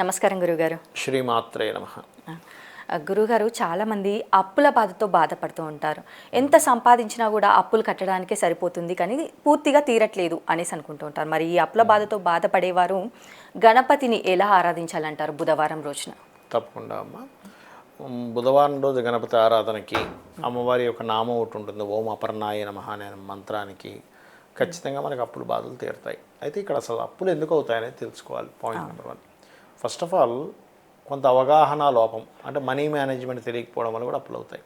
నమస్కారం గురుగారు. శ్రీమాత్రే నమ. గురుగారు చాలామంది అప్పుల బాధతో బాధపడుతూ ఉంటారు. ఎంత సంపాదించినా కూడా అప్పులు కట్టడానికే సరిపోతుంది కానీ పూర్తిగా తీరట్లేదు అనేసి అనుకుంటూ ఉంటారు. మరి ఈ అప్పుల బాధతో బాధపడేవారు గణపతిని ఎలా ఆరాధించాలంటారు బుధవారం రోజున? తప్పకుండా అమ్మ. బుధవారం రోజు గణపతి ఆరాధనకి అమ్మవారి యొక్క నామం ఒకటి ఉంటుంది. ఓం అపర్ణాయ నమః అనే మంత్రానికి ఖచ్చితంగా మనకు అప్పులు బాధలు తీరుతాయి. అయితే ఇక్కడ అసలు అప్పులు ఎందుకు అవుతాయనేది తెలుసుకోవాలి. Point number one first of all కొంత అవగాహన లోపం అంటే మనీ మేనేజ్మెంట్ తెలియకపోవడం వల్ల కూడా అప్పులు అవుతాయి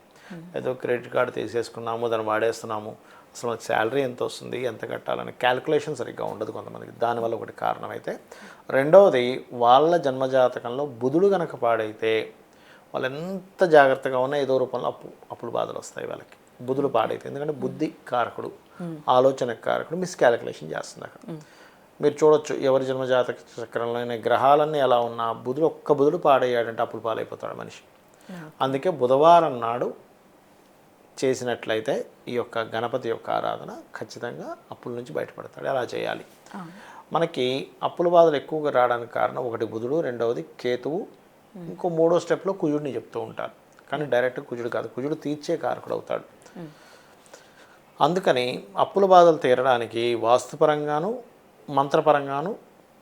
ఏదో క్రెడిట్ కార్డు తీసేసుకున్నాము దాన్ని వాడేస్తున్నాము అసలు మనకి శాలరీ ఎంత వస్తుంది ఎంత కట్టాలని క్యాలిక్యులేషన్ సరిగ్గా ఉండదు కొంతమందికి. దానివల్ల ఒకటి కారణం అయితే రెండవది వాళ్ళ జన్మజాతకంలో బుధుడు గనక పాడైతే వాళ్ళు ఎంత జాగ్రత్తగా ఉన్నా ఏదో రూపంలో అప్పు అప్పులు బాధలు వస్తాయి వాళ్ళకి. బుధుడు పాడైతే ఎందుకంటే బుద్ధి కారకుడు ఆలోచన కారకుడు మిస్ క్యాలిక్యులేషన్ చేస్తుంది అక్కడ మీరు చూడొచ్చు ఎవరి జన్మజాతక చక్రంలోని గ్రహాలన్నీ ఎలా ఉన్నా బుధుడు ఒక్క బుధుడు పాడయ్యాడంటే అప్పులు పాలైపోతాడు మనిషి. అందుకే బుధవారం నాడు చేసినట్లయితే ఈ యొక్క గణపతి యొక్క ఆరాధన ఖచ్చితంగా అప్పుల నుంచి బయటపడతాడు. అలా చేయాలి. మనకి అప్పుల బాధలు ఎక్కువగా రావడానికి కారణం ఒకటి బుధుడు రెండవది కేతువు. ఇంకో మూడో స్టెప్లో కుజుడిని చెప్తూ ఉంటారు. కానీ డైరెక్ట్ కుజుడు కాదు కుజుడు తీర్చే కారకుడు అవుతాడు. అందుకని అప్పుల బాధలు తీరడానికి వాస్తుపరంగాను మంత్రపరంగాను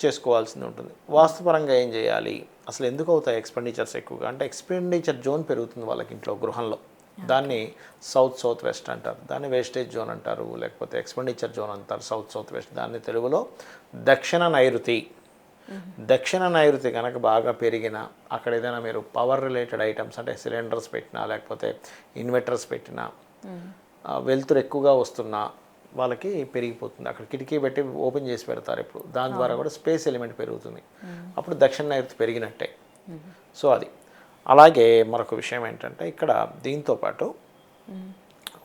చేసుకోవాల్సింది ఉంటుంది. వాస్తుపరంగా ఏం చేయాలి? అసలు ఎందుకు అవుతాయి ఎక్స్పెండిచర్స్ ఎక్కువగా? అంటే ఎక్స్పెండిచర్ జోన్ పెరుగుతుంది వాళ్ళకి ఇంట్లో గృహంలో. దాన్ని సౌత్ సౌత్ వెస్ట్ అంటారు. దాన్ని వేస్టేజ్ జోన్ అంటారు. లేకపోతే ఎక్స్పెండిచర్ జోన్ అంటారు. సౌత్ సౌత్ వెస్ట్ దాన్ని తెలుగులో దక్షిణ నైరుతి. దక్షిణ నైరుతి కనుక బాగా పెరిగిన అక్కడ ఏదైనా మీరు పవర్ రిలేటెడ్ ఐటమ్స్ అంటే సిలిండర్స్ పెట్టినా లేకపోతే ఇన్వర్టర్స్ పెట్టినా ఆ, వెలుతురు ఎక్కువగా వస్తున్నా వాళ్ళకి పెరిగిపోతుంది. అక్కడ కిటికీ పెట్టి ఓపెన్ చేసి పెడతారు ఇప్పుడు దాని ద్వారా కూడా స్పేస్ ఎలిమెంట్ పెరుగుతుంది. అప్పుడు దక్షిణ నైరుతి పెరిగినట్టే. సో అది. అలాగే మరొక విషయం ఏంటంటే ఇక్కడ దీంతో పాటు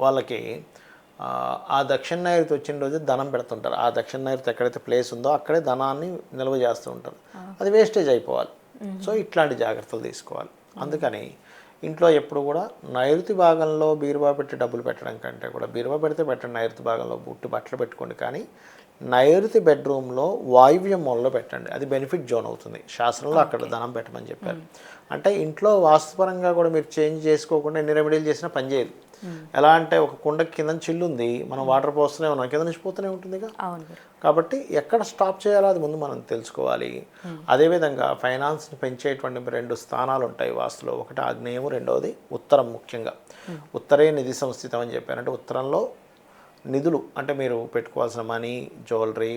వాళ్ళకి ఆ, ఆ దక్షిణ నైరుతి వచ్చిన రోజు ధనం పెడుతుంటారు. ఆ దక్షిణ నైరుతి ఎక్కడైతే ప్లేస్ ఉందో అక్కడే ధనాన్ని నిల్వ చేస్తూ ఉంటారు. అది వేస్టేజ్ అయిపోవాలి. సో ఇట్లాంటి జాగ్రత్తలు తీసుకోవాలి. అందుకని ఇంట్లో ఎప్పుడు కూడా నైరుతి భాగంలో బీరువా పెట్టి డబ్బులు పెట్టడం కంటే కూడా బీరువా పెడితే పెట్టండి నైరుతి భాగంలో బుట్టి బట్టలు పెట్టుకోండి. కానీ నైరుతి బెడ్రూమ్లో వాయువ్య మూలలో పెట్టండి. అది బెనిఫిట్ జోన్ అవుతుంది. శాస్త్రంలో అక్కడ ధనం పెట్టమని చెప్పారు. అంటే ఇంట్లో వాస్తుపరంగా కూడా మీరు చేంజ్ చేసుకోకుండా ఎన్ని రెమెడీలు చేసినా పనిచేయదు ఎలా అంటే ఒక కుండ కింద చిల్లు ఉంది మనం వాటర్ పోస్తూనే ఉన్నాం కింద నుంచి పోతూనే ఉంటుందిగా కాబట్టి ఎక్కడ స్టాప్ చేయాలో అది ముందు మనం తెలుసుకోవాలి. అదేవిధంగా ఫైనాన్స్ని పెంచేటువంటి రెండు స్థానాలు ఉంటాయి వాస్తులో. ఒకటి ఆగ్నేయము రెండవది ఉత్తరం ముఖ్యంగా. ఉత్తరే నిధి సంస్థితం అని చెప్పారు అంటే ఉత్తరంలో నిధులు అంటే మీరు పెట్టుకోవాల్సిన మనీ జ్యువెలరీ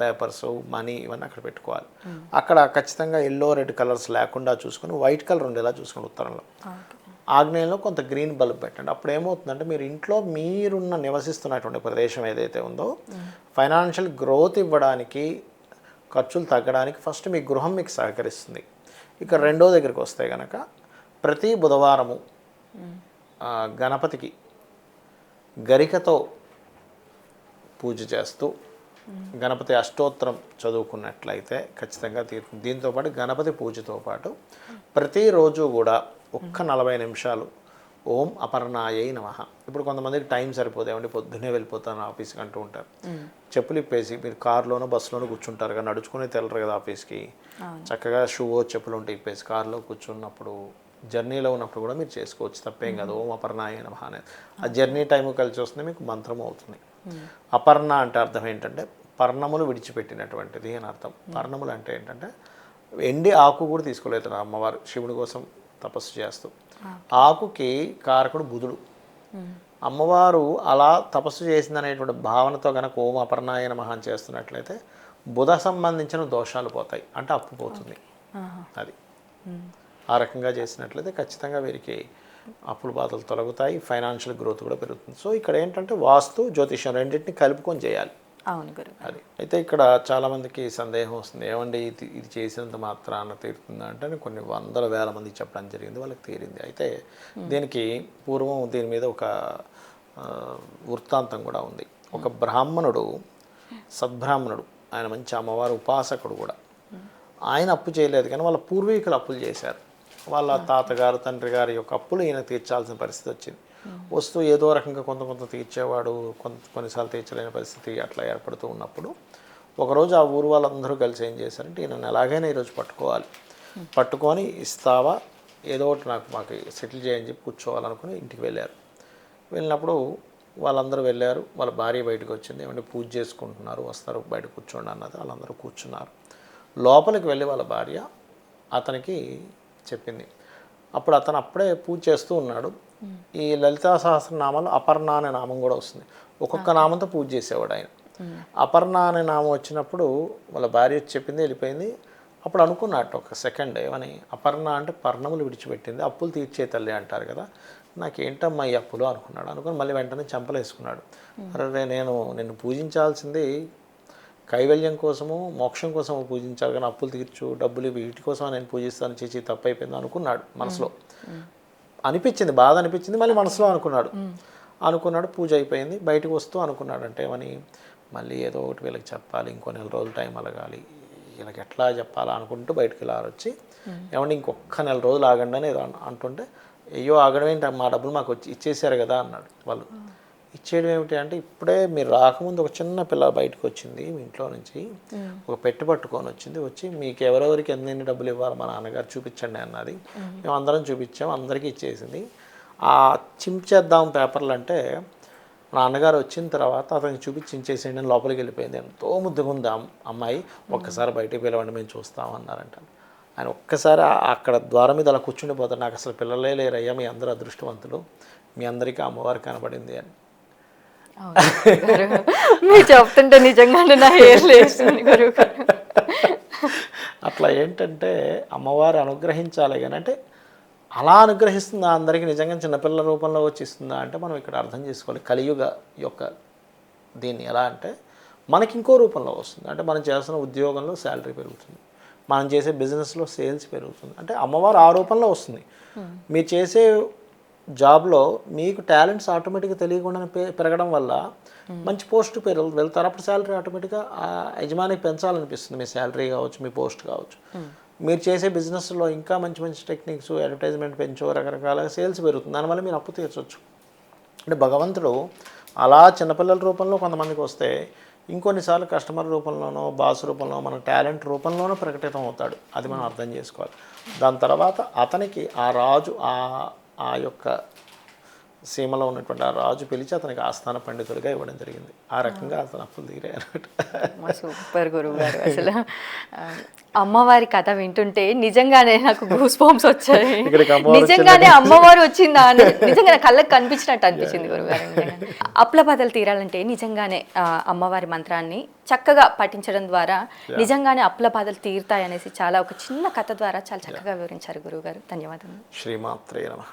పేపర్స్ మనీ ఇవన్నీ అక్కడ పెట్టుకోవాలి. అక్కడ ఖచ్చితంగా ఎల్లో రెడ్ కలర్స్ లేకుండా చూసుకొని వైట్ కలర్ ఉండేలా చూసుకోండి ఉత్తరంలో. ఆగ్నేయంలో కొంత గ్రీన్ బల్బ్ పెట్టండి. అప్పుడు ఏమవుతుందంటే మీరు ఇంట్లో మీరున్న నివసిస్తున్నటువంటి ప్రదేశం ఏదైతే ఉందో ఫైనాన్షియల్ గ్రోత్ ఇవ్వడానికి ఖర్చులు తగ్గడానికి ఫస్ట్ మీ గృహం మీకు సహకరిస్తుంది. ఇక రెండో దగ్గరికి వస్తే కనుక ప్రతి బుధవారము గణపతికి గరికతో పూజ చేస్తూ గణపతి అష్టోత్తరం చదువుకున్నట్లయితే ఖచ్చితంగా తీరుతుంది. దీంతోపాటు గణపతి పూజతో పాటు ప్రతిరోజు కూడా ఒక్క నలభై నిమిషాలు. ఓం అపర్ణాయై నమ. ఇప్పుడు కొంతమందికి టైం సరిపోదు. ఏమంటే పొద్దున్నే వెళ్ళిపోతాను ఆఫీస్కి అంటూ ఉంటారు. చెప్పులు ఇప్పేసి మీరు కారులోనో బస్సులోనో కూర్చుంటారు కదా నడుచుకుని తెలరు కదా ఆఫీస్కి. చక్కగా షూ చెప్పులు ఉంటే ఇప్పేసి కారులో కూర్చున్నప్పుడు జర్నీలో ఉన్నప్పుడు కూడా మీరు చేసుకోవచ్చు. తప్పేం కాదు. ఓం అపర్ణాయ నమ అనేది. ఆ జర్నీ టైం కలిసి వస్తుంది మీకు మంత్రం అవుతుంది. అపర్ణ అంటే అర్థం ఏంటంటే పర్ణములు విడిచిపెట్టినటువంటిది అని అర్థం. పర్ణములు అంటే ఏంటంటే ఎండి ఆకు కూడా తీసుకోలేదు అమ్మవారు. శివుడి కోసం తపస్సు చేస్తూ. ఆకుకి కారకుడు బుధుడు. అమ్మవారు అలా తపస్సు చేసిందనేటువంటి భావనతో కనుక ఓం అపర్ణాయ నమః అని చేస్తున్నట్లయితే బుధ సంబంధించిన దోషాలు పోతాయి. అంటే అప్పు పోతుంది. అది. ఆ రకంగా చేసినట్లయితే ఖచ్చితంగా వీరికి అప్పుల బాధలు తొలగుతాయి. ఫైనాన్షియల్ గ్రోత్ కూడా పెరుగుతుంది. సో ఇక్కడ ఏంటంటే వాస్తు జ్యోతిష్యం రెండింటిని కలుపుకొని చేయాలి. అవును గురు. అది. అయితే ఇక్కడ చాలామందికి సందేహం వస్తుంది. ఏమండి ఇది ఇది చేసినంత మాత్రాన తీరుతుందా అంటే నేను కొన్ని వందల వేల మంది చెప్పడం జరిగింది వాళ్ళకి తీరింది. అయితే దీనికి పూర్వం దీని మీద ఒక వృత్తాంతం కూడా ఉంది. ఒక బ్రాహ్మణుడు సద్బ్రాహ్మణుడు ఆయన మంచి అమ్మవారు ఉపాసకుడు కూడా. ఆయన అప్పు చేయలేదు కానీ వాళ్ళ పూర్వీకులు అప్పులు చేశారు. వాళ్ళ తాతగారు తండ్రి గారి యొక్క అప్పులు ఈయన తీర్చాల్సిన పరిస్థితి వచ్చింది. వస్తూ ఏదో రకంగా కొంత కొంత తీర్చేవాడు కొంత కొన్నిసార్లు తీర్చలేని పరిస్థితి అట్లా ఏర్పడుతూ ఉన్నప్పుడు ఒకరోజు ఆ ఊరు వాళ్ళందరూ కలిసి ఏం చేశారంటే ఈయన ఎలాగైనా ఈరోజు పట్టుకోవాలి. పట్టుకొని ఇస్తావా? ఏదో ఒకటి నాకు మాకు సెటిల్ చేయని చెప్పి కూర్చోవాలనుకుని ఇంటికి వెళ్ళారు. వెళ్ళినప్పుడు వాళ్ళందరూ వెళ్ళారు. వాళ్ళ భార్య బయటకు వచ్చింది. ఏమంటే పూజ చేసుకుంటున్నారు వస్తారు బయట కూర్చోండి అన్నది వాళ్ళందరూ కూర్చున్నారు. లోపలికి వెళ్ళి వాళ్ళ భార్య అతనికి చెప్పింది. అప్పుడు అతను అప్పుడే పూజ చేస్తూ ఉన్నాడు. ఈ లలితా సహస్రనామాలు అపర్ణ అనే నామం కూడా వస్తుంది. ఒక్కొక్క నామంతో పూజ చేసేవాడు ఆయన. అపర్ణ అనే నామం వచ్చినప్పుడు వాళ్ళ భార్య చెప్పింది వెళ్ళిపోయింది. అప్పుడు అనుకున్నట్టు ఒక సెకండ్ ఏమని అపర్ణ అంటే పర్ణములు విడిచిపెట్టింది అప్పులు తీర్చే తల్లి అంటారు కదా. నాకేంటమ్మా ఈ అప్పులు అనుకున్నాడు. అనుకుని మళ్ళీ వెంటనే చెంపలేసుకున్నాడు అరే నేను నిన్ను పూజించాల్సింది కైవల్యం కోసము మోక్షం కోసము పూజించాలి కానీ అప్పులు తీర్చు డబ్బులు ఇవి వీటి కోసం నేను పూజిస్తాను చేసి తప్పు అయిపోయింది అనుకున్నాడు మనసులో. అనిపించింది బాధ అనిపించింది మళ్ళీ మనసులో అనుకున్నాడు. అనుకున్నాడు పూజ అయిపోయింది బయటకు వస్తూ అనుకున్నాడు అంటే ఏమని మళ్ళీ ఏదో ఒకటి వీళ్ళకి చెప్పాలి ఇంకో నెల రోజులు టైం అలగాలి వీళ్ళకి ఎట్లా చెప్పాలా అనుకుంటూ బయటకు ఇలా వచ్చి ఏమంటే ఇంకొక నెల రోజులు ఆగండి అని ఏదో అంటుంటే అయ్యో ఆగడం ఏంటి మా డబ్బులు మాకు వచ్చి ఇచ్చేసారు కదా అన్నాడు వాళ్ళు. ఇచ్చేయడం ఏమిటి అంటే ఇప్పుడే మీరు రాకముందు ఒక చిన్న పిల్ల బయటకు వచ్చింది మీ ఇంట్లో నుంచి. ఒక పెట్టి పట్టుకొని వచ్చింది వచ్చి మీకు ఎవరెవరికి ఎన్ని ఎన్ని డబ్బులు ఇవ్వాలి? మా నాన్నగారు చూపించండి అన్నది. మేము. అందరం చూపించాం అందరికీ ఇచ్చేసింది. ఆ చించేద్దాం పేపర్లు అంటే మా నాన్నగారు వచ్చిన తర్వాత అతనికి చూపించి చించేసేయండి అని లోపలికి వెళ్ళిపోయింది. ఎంతో ముద్దుగా ఉంది అమ్మాయి. ఒక్కసారి బయటికి పిలవండి మేము చూస్తాం అన్నారంట. ఆయన ఒక్కసారి అక్కడ ద్వారం మీద అలా కూర్చుండిపోతాడు. నాకు అసలు పిల్లలే లేరయ్యా మీ అందరూ అదృష్టవంతులు. మీ అందరికీ అమ్మవారు కనబడింది అని. మీరు చెప్తుంటే నిజంగానే నా హెయిర్ లేస్తుంది గురువు గారు. అట్లా ఏంటంటే అమ్మవారు అనుగ్రహించాలి కానీ అంటే అలా అనుగ్రహిస్తుందా? అందరికీ నిజంగా చిన్నపిల్లల రూపంలో వచ్చి ఇస్తుందా? అంటే మనం ఇక్కడ అర్థం చేసుకోవాలి. కలియుగ యొక్క దీన్ని ఎలా అంటే మనకి ఇంకో రూపంలో వస్తుంది. అంటే మనం చేస్తున్న ఉద్యోగంలో శాలరీ పెరుగుతుంది. మనం చేసే బిజినెస్లో సేల్స్ పెరుగుతుంది. అంటే అమ్మవారు ఆ రూపంలో వస్తుంది. మీరు చేసే జాబ్లో మీకు టాలెంట్స్ ఆటోమేటిక్గా తెలియకుండా పె- పెరగడం వల్ల మంచి పోస్ట్ పేరు వెళ్తారు. అప్పుడు శాలరీ ఆటోమేటిక్గా ఆ యజమానికి పెంచాలనిపిస్తుంది. మీ శాలరీ కావచ్చు మీ పోస్ట్ కావచ్చు. మీరు చేసే బిజినెస్లో ఇంకా మంచి మంచి టెక్నిక్స్ అడ్వర్టైజ్మెంట్ పెంచో రకరకాల సేల్స్ పెరుగుతుంది. దానివల్ల మీరు అప్పు తీర్చవచ్చు అంటే భగవంతుడు అలా చిన్నపిల్లల రూపంలో కొంతమందికి వస్తే ఇంకొన్నిసార్లు కస్టమర్ రూపంలోనో బాస్ రూపంలో మన టాలెంట్ రూపంలోనో ప్రకటితం అవుతాడు. అది మనం అర్థం చేసుకోవాలి. దాని తర్వాత అతనికి ఆ రాజు ఆ ఆ యొక్క సీమలో ఉన్నటువంటి ఆ రాజు పిలిచి అతనికి ఆస్థాన పండితుడిగా ఇవ్వడం జరిగింది. ఆ రకంగా అతను అప్పులు మా సూపర్ గురువు గారు. అసలు అమ్మవారి కథ వింటుంటే నిజంగానే నాకు గూస్ బాంబ్స్ వచ్చాయి నిజంగానే అమ్మవారు వచ్చిందా అని నిజంగా కళ్ళకి కనిపించినట్టు అనిపించింది గురువు గారు. నిజంగానే. అప్పుల బాధలు తీరాలంటే నిజంగానే ఆ, అమ్మవారి మంత్రాన్ని చక్కగా పఠించడం ద్వారా నిజంగానే అప్పుల బాధలు తీరుతాయి అనేసి చాలా ఒక చిన్న కథ ద్వారా చాలా చక్కగా వివరించారు గురువు గారు. ధన్యవాదాలు శ్రీమాత్రే నమః.